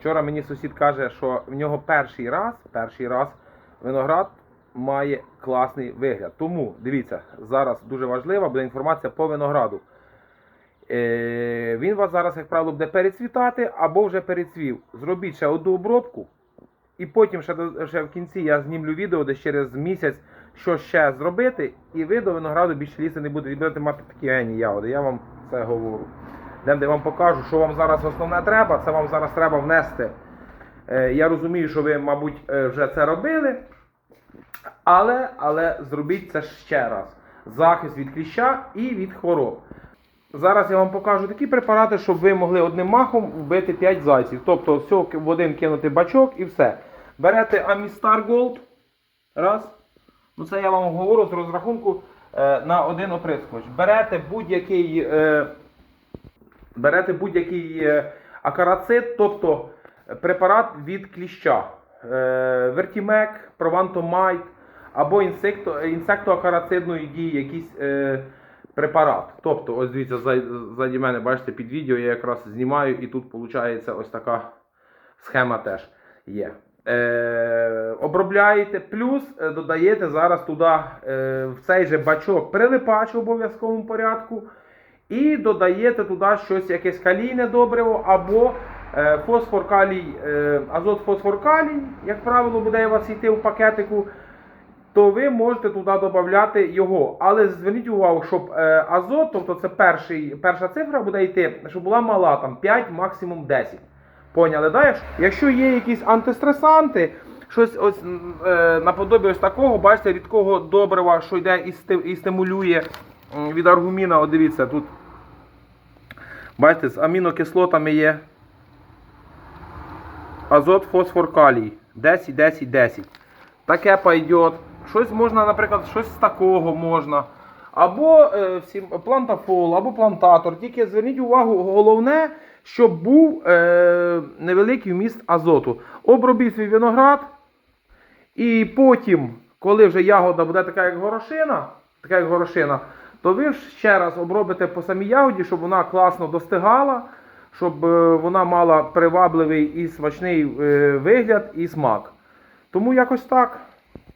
Вчора мені сусід каже, що в нього перший раз, перший раз виноград має класний вигляд. Тому дивіться, зараз дуже важлива буде інформація по винограду. Е, він вас зараз, як правило, буде перецвітати або вже перецвів. Зробіть ще одну обробку. І потім ще, ще в кінці я знімлю відео десь через місяць, що ще зробити, і ви до винограду більше ліси не будете, будете мати такі гені ягоди. Я вам це говорю. Де вам покажу, що вам зараз основне треба. Це вам зараз треба внести. Е, я розумію, що ви, мабуть, е, вже це робили. Але, але зробіть це ще раз. Захист від кліща і від хвороб. Зараз я вам покажу такі препарати, щоб ви могли одним махом вбити 5 зайців. Тобто все в один кинути бачок і все. Берете Amistar Gold. Раз. Ну це я вам говорю з розрахунку е, на один оприскувач. Берете будь-який е, берете будь-який е, акарацит, тобто препарат від кліща. Вертімек, Провантомайт або інсекто, інсектоакарацидної дії якийсь е, препарат. Тобто, ось дивіться, ззаді мене, бачите, під відео я якраз знімаю, і тут виходить ось така схема теж є. Е, обробляєте, плюс е, додаєте зараз туди е, в цей же бачок прилипач в обов'язковому порядку. І додаєте туди щось, якесь калійне добриво або е, фосфор калій, е, азот фосфор калій, як правило, буде у вас йти в пакетику, то ви можете туди додати його. Але зверніть увагу, щоб е, азот, тобто це перший, перша цифра буде йти, щоб була мала там 5, максимум 10. Поняли, да? Якщо- є якісь антистресанти, щось ось е, наподобі ось такого, бачите, рідкого добрива, що йде і, стимулює від аргуміна, от дивіться, тут бачите, з амінокислотами є азот, фосфор, калій. 10, 10, 10. Таке пойдет. Щось можна, наприклад, щось з такого можна. Або е, всім, плантафол, або плантатор. Тільки зверніть увагу, головне, щоб був е, невеликий вміст азоту. Обробіть свій виноград. І потім, коли вже ягода буде така, як горошина, така як горошина, то ви ще раз обробите по самій ягоді, щоб вона класно достигала, щоб е, вона мала привабливий і смачний е, вигляд і смак. Тому якось так.